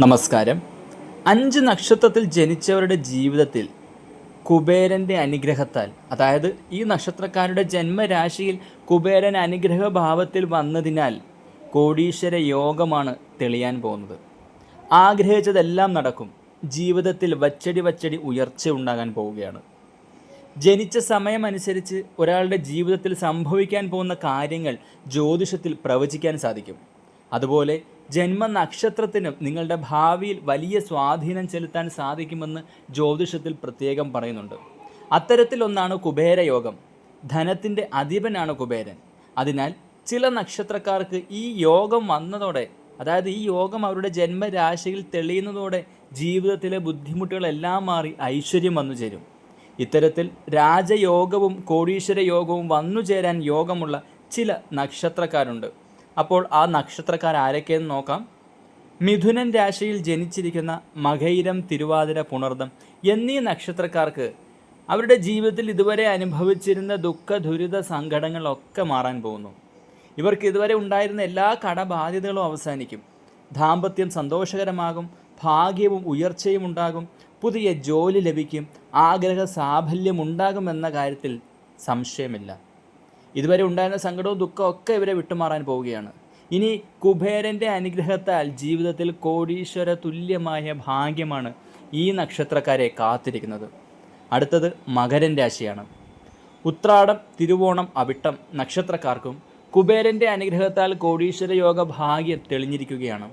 നമസ്കാരം. അഞ്ച് നക്ഷത്രത്തിൽ ജനിച്ചവരുടെ ജീവിതത്തിൽ കുബേരന്റെ അനുഗ്രഹത്താൽ അതായത് ഈ നക്ഷത്രക്കാരുടെ ജന്മരാശിയിൽ കുബേരൻ അനുഗ്രഹ ഭാവത്തിൽ വന്നതിനാൽ കോടീശ്വര യോഗമാണ് തെളിയാൻ പോകുന്നത്. ആഗ്രഹിച്ചതെല്ലാം നടക്കും. ജീവിതത്തിൽ വച്ചടി വച്ചടി ഉയർച്ച ഉണ്ടാകാൻ പോവുകയാണ്. ജനിച്ച സമയമനുസരിച്ച് ഒരാളുടെ ജീവിതത്തിൽ സംഭവിക്കാൻ പോകുന്ന കാര്യങ്ങൾ ജ്യോതിഷത്തിൽ പ്രവചിക്കാൻ സാധിക്കും. അതുപോലെ ജന്മനക്ഷത്രത്തിനും നിങ്ങളുടെ ഭാവിയിൽ വലിയ സ്വാധീനം ചെലുത്താൻ സാധിക്കുമെന്ന് ജ്യോതിഷത്തിൽ പ്രത്യേകം പറയുന്നുണ്ട്. അത്തരത്തിലൊന്നാണ് കുബേരയോഗം. ധനത്തിന്റെ അധിപനാണ് കുബേരൻ. അതിനാൽ ചില നക്ഷത്രക്കാർക്ക് ഈ യോഗം വന്നതോടെ അതായത് ഈ യോഗം അവരുടെ ജന്മരാശിയിൽ തെളിയുന്നതോടെ ജീവിതത്തിലെ ബുദ്ധിമുട്ടുകളെല്ലാം മാറി ഐശ്വര്യം വന്നു ചേരും. ഇത്തരത്തിൽ രാജയോഗവും കോടീശ്വര യോഗവും വന്നു ചേരാൻ യോഗമുള്ള ചില നക്ഷത്രക്കാരുണ്ട്. അപ്പോൾ ആ നക്ഷത്രക്കാർ ആരൊക്കെയെന്ന് നോക്കാം. മിഥുനൻ രാശിയിൽ ജനിച്ചിരിക്കുന്ന മകൈരം തിരുവാതിര പുണർദം എന്നീ നക്ഷത്രക്കാർക്ക് അവരുടെ ജീവിതത്തിൽ ഇതുവരെ അനുഭവിച്ചിരുന്ന ദുഃഖ ദുരിത സങ്കടങ്ങളൊക്കെ മാറാൻ പോകുന്നു. ഇവർക്ക് ഇതുവരെ ഉണ്ടായിരുന്ന എല്ലാ കടബാധ്യതകളും അവസാനിക്കും. ദാമ്പത്യം സന്തോഷകരമാകും ഭാഗ്യവും ഉയർച്ചയും ഉണ്ടാകും പുതിയ ജോലി ലഭിക്കും ആഗ്രഹ സാഫല്യം ഉണ്ടാകുമെന്ന കാര്യത്തിൽ സംശയമില്ല. ഇതുവരെ ഉണ്ടായിരുന്ന സങ്കടവും ദുഃഖവും ഒക്കെ ഇവരെ വിട്ടുമാറാൻ പോവുകയാണ്. ഇനി കുബേരന്റെ അനുഗ്രഹത്താൽ ജീവിതത്തിൽ കോടീശ്വര തുല്യമായ ഭാഗ്യമാണ് ഈ നക്ഷത്രക്കാരെ കാത്തിരിക്കുന്നത്. അടുത്തത് മകരൻ രാശിയാണ്. ഉത്രാടം തിരുവോണം അവിട്ടം നക്ഷത്രക്കാർക്കും കുബേരന്റെ അനുഗ്രഹത്താൽ കോടീശ്വര യോഗ ഭാഗ്യം തെളിഞ്ഞിരിക്കുകയാണ്.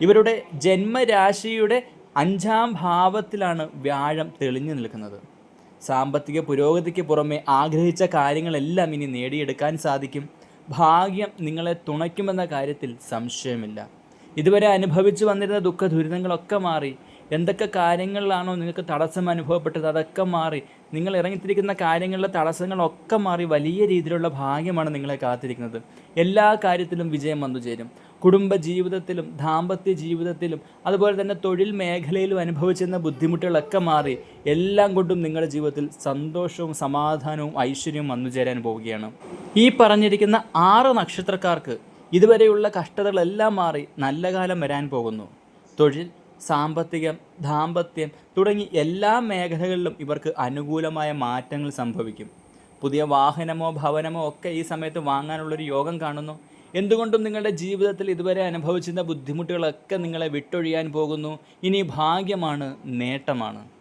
ഇവരുടെ ജന്മരാശിയുടെ അഞ്ചാം ഭാവത്തിലാണ് വ്യാഴം തെളിഞ്ഞു നിൽക്കുന്നത്. സാമ്പത്തിക പുരോഗതിക്ക് പുറമെ ആഗ്രഹിച്ച കാര്യങ്ങളെല്ലാം ഇനി നേടിയെടുക്കാൻ സാധിക്കും. ഭാഗ്യം നിങ്ങളെ തുണയ്ക്കുമെന്ന കാര്യത്തിൽ സംശയമില്ല. ഇതുവരെ അനുഭവിച്ചു വന്നിരുന്ന ദുഃഖ ദുരിതങ്ങളൊക്കെ മാറി എന്തൊക്കെ കാര്യങ്ങളിലാണോ നിങ്ങൾക്ക് തടസ്സം അനുഭവപ്പെട്ടത്? അതൊക്കെ മാറി. നിങ്ങൾ ഇറങ്ങിത്തിരിക്കുന്ന കാര്യങ്ങളിലെ തടസ്സങ്ങളൊക്കെ മാറി വലിയ രീതിയിലുള്ള ഭാഗ്യമാണ് നിങ്ങളെ കാത്തിരിക്കുന്നത്. എല്ലാ കാര്യത്തിലും വിജയം വന്നു ചേരും. കുടുംബ ജീവിതത്തിലും ദാമ്പത്യ ജീവിതത്തിലും അതുപോലെ തന്നെ തൊഴിൽ മേഖലയിലും അനുഭവിച്ചിരുന്ന ബുദ്ധിമുട്ടുകളൊക്കെ മാറി എല്ലാം കൊണ്ടും നിങ്ങളുടെ ജീവിതത്തിൽ സന്തോഷവും സമാധാനവും ഐശ്വര്യവും വന്നു ചേരാൻ പോവുകയാണ്. ഈ പറഞ്ഞിരിക്കുന്ന ആറ് നക്ഷത്രക്കാർക്ക് ഇതുവരെയുള്ള കഷ്ടതകളെല്ലാം മാറി നല്ല കാലം വരാൻ പോകുന്നു. തൊഴിൽ സാമ്പത്തികം ദാമ്പത്യം തുടങ്ങി എല്ലാ മേഖലകളിലും ഇവർക്ക് അനുകൂലമായ മാറ്റങ്ങൾ സംഭവിക്കും. പുതിയ വാഹനമോ ഭവനമോ ഒക്കെ ഈ സമയത്ത് വാങ്ങാനുള്ളൊരു യോഗം കാണുന്നു. എന്തുകൊണ്ടും നിങ്ങളുടെ ജീവിതത്തിൽ ഇതുവരെ അനുഭവിച്ചിരുന്ന ബുദ്ധിമുട്ടുകളൊക്കെ നിങ്ങളെ വിട്ടൊഴിയാൻ പോകുന്നു. ഇനി ഭാഗ്യമാണ് നേട്ടമാണ്.